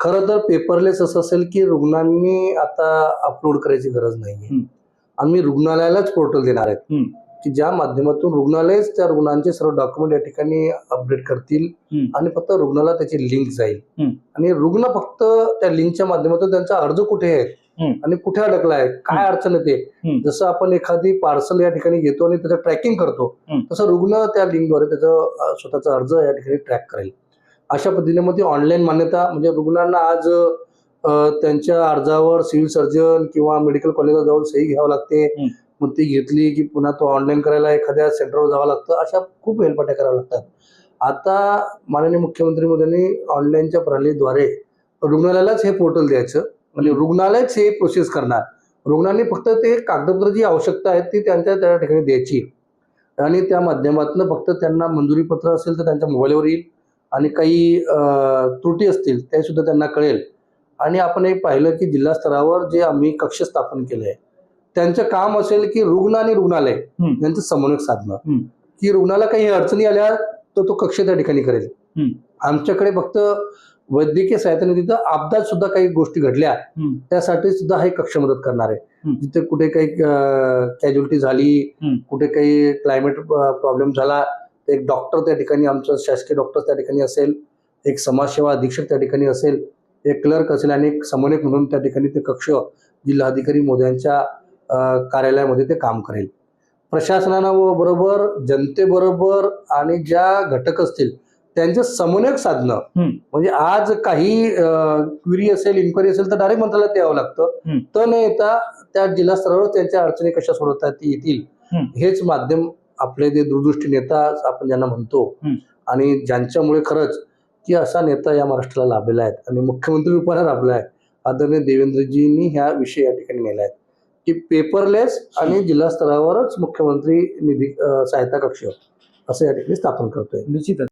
खरं तर पेपरलेस असं असेल की रुग्णांनी आता अपलोड करायची गरज नाहीये हं. आम्ही रुग्णालयालाच पोर्टल देणार आहेत. की ज्या माध्यमातून रुग्णालयच त्या रुग्णांचे सर्व डॉक्युमेंट या ठिकाणी अपडेट करतील. आणि फक्त रुग्णाला त्याची लिंक जाईल. आणि रुग्ण फक्त त्या लिंकच्या माध्यमातून त्यांचा अर्ज कुठे आहे. आणि कुठे अडकला आहे काय अडचण येते. जसं आपण एखादी पार्सल या ठिकाणी घेतो आणि त्याचं ट्रॅकिंग करतो. तसं रुग्ण त्या लिंकद्वारे त्याचं स्वतःचा अर्ज या ठिकाणी ट्रॅक करेल अशा पद्धतीने मग ती ऑनलाईन मान्यता म्हणजे रुग्णांना आज त्यांच्या अर्जावर सिव्हिल सर्जन किंवा मेडिकल कॉलेजला जाऊन सही घ्यावं लागते. मग ती घेतली की पुन्हा तो ऑनलाईन करायला एखाद्या सेंटरवर जावं लागतं. अशा खूप हेलपाट्या कराव्या लागतात. आता माननीय मुख्यमंत्री मोदींनी ऑनलाईनच्या प्रणालीद्वारे रुग्णालयालाच हे पोर्टल द्यायचं. म्हणजे रुग्णालयच हे प्रोसेस करणार. रुग्णांनी फक्त ते कागदपत्र जी आवश्यकता आहे ती त्यांच्या त्या ठिकाणी द्यायची. आणि त्या माध्यमातून फक्त त्यांना मंजुरी पत्र असेल तर त्यांच्या मोबाईलवर येईल. आणि काही त्रुटी असतील ते सुद्धा त्यांना कळेल आणि आपण एक पाहिलं की जिल्हा स्तरावर जे आम्ही कक्ष स्थापन केले आहे त्यांचं काम असेल की रुग्ण आणि रुग्णालय हं. यांचं समन्वयक साधणं हं. की रुग्णाला काही अडचणी आल्या तर तो कक्ष त्या ठिकाणी करेल हं. आमच्याकडे फक्त वैद्यकीय सहायता तिथं अपघात सुद्धा काही गोष्टी घडल्या हं. त्यासाठी सुद्धा हे कक्ष मदत करणार आहे हं. जिथे कुठे काही कॅज्युलिटी झाली हं. कुठे काही क्लायमेट प्रॉब्लेम झाला एक डॉक्टर त्या ठिकाणी आमचं शासकीय डॉक्टर त्या ठिकाणी असेल एक समाजसेवा अधीक्षक त्या ठिकाणी असेल एक क्लर्क असेल आणि एक समन्वयक म्हणून त्या ठिकाणी ते कक्ष जिल्हाधिकारी मोदयांच्या कार्यालयामध्ये ते काम करेल प्रशासनानं बरोबर जनतेबरोबर आणि ज्या घटक असतील त्यांचं समन्वयक साधणं. म्हणजे आज काही क्युरी असेल इन्क्वायरी असेल तर डायरेक्ट मंत्रालयात यावं लागतं. तर न येता त्या जिल्हा स्तरावर त्यांच्या अडचणी कशा सोडवता ती येतील. हेच माध्यम आपले जे दूरदृष्टी नेता आपण ज्यांना म्हणतो. आणि ज्यांच्यामुळे खरंच की असा नेता या महाराष्ट्राला लाभलेला आहे आणि मुख्यमंत्री रूपाने लाभला आहे आदरणीय देवेंद्रजींनी ह्या विषय या ठिकाणी नेला आहे. की पेपरलेस आणि जिल्हा स्तरावरच मुख्यमंत्री निधी सहायता कक्ष असं या ठिकाणी स्थापन करतोय. निश्चितच.